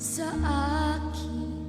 sa aking